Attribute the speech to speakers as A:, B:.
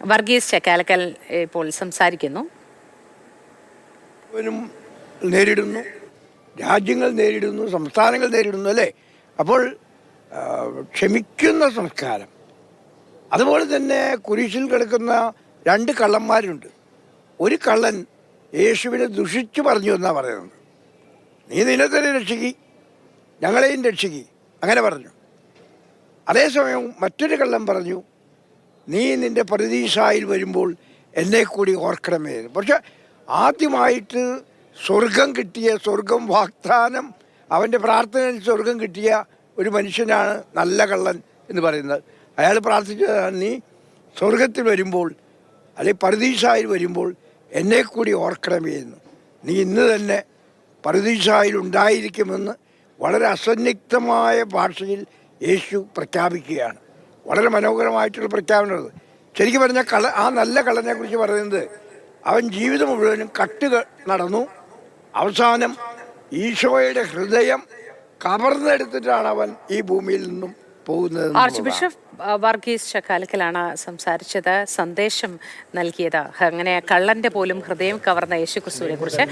A: വർഗീസ് ചക്കാലക്കൽ ഇപ്പോൾ സംസാരിക്കുന്നു.
B: നേരിടുന്നു. രാജ്യങ്ങൾ നേരിടുന്നു സംസ്ഥാനങ്ങൾ നേരിടുന്നു അല്ലേ? അപ്പോൾ ക്ഷമിക്കുന്ന സംസ്കാരം. അതുപോലെ തന്നെ കുരിശിൽ കിടക്കുന്ന രണ്ട് കള്ളന്മാരുണ്ട്. ഒരു കള്ളൻ യേശുവിനെ ദുഷിച്ചു പറഞ്ഞു എന്നാണ് പറയുന്നത്. നീ നിന്നെ തന്നെ രക്ഷിക്കി ഞങ്ങളെയും രക്ഷിക്കി അങ്ങനെ പറഞ്ഞു. അതേസമയം മറ്റൊരു കള്ളൻ പറഞ്ഞു നീ നിന്റെ പ്രതീക്ഷയിൽ വരുമ്പോൾ എന്നെ കൂടി ഓർക്കണമേ. പക്ഷെ ആദ്യമായിട്ട് സ്വർഗം കിട്ടിയ സ്വർഗം വാഗ്ദാനം അവന്റെ പ്രാർത്ഥനയിൽ സ്വർഗം കിട്ടിയ ഒരു മനുഷ്യനാണ് നല്ല കള്ളൻ എന്ന് പറയുന്നത്. അയാൾ പ്രാർത്ഥിച്ചതാണ് നീ സ്വർഗത്തിൽ വരുമ്പോൾ അല്ലെങ്കിൽ പരദീഷായിൽ വരുമ്പോൾ എന്നെ കൂടി ഓർക്കണമേ എന്ന്. നീ ഇന്ന് തന്നെ പരദീഷായിൽ ഉണ്ടായിരിക്കുമെന്ന് വളരെ അസന്നിഗ്ധമായ ഭാഷയിൽ യേശു പ്രഖ്യാപിക്കുകയാണ്. വളരെ മനോഹരമായിട്ടുള്ള പ്രഖ്യാപനമാണ് ശരിക്കും പറഞ്ഞാൽ കള ആ നല്ല കള്ളനെക്കുറിച്ച് പറയുന്നത് അവൻ ജീവിതം മുഴുവനും കട്ട് നടന്നു. അവസാനം ഈശോയുടെ ഹൃദയം കവർന്നെടുത്തിട്ടാണ് അവൻ ഈ ഭൂമിയിൽ നിന്നും പോകുന്നത്
A: ആർച്ച് ബിഷപ്പ് വർഗീസ് ചക്കാലക്കലാണ് സംസാരിച്ചത്. സന്ദേശം നൽകിയത്. അങ്ങനെ കള്ളന്റെ പോലും ഹൃദയം കവർന്ന യേശുക്രിസ്തുവിനെ കുറിച്ച്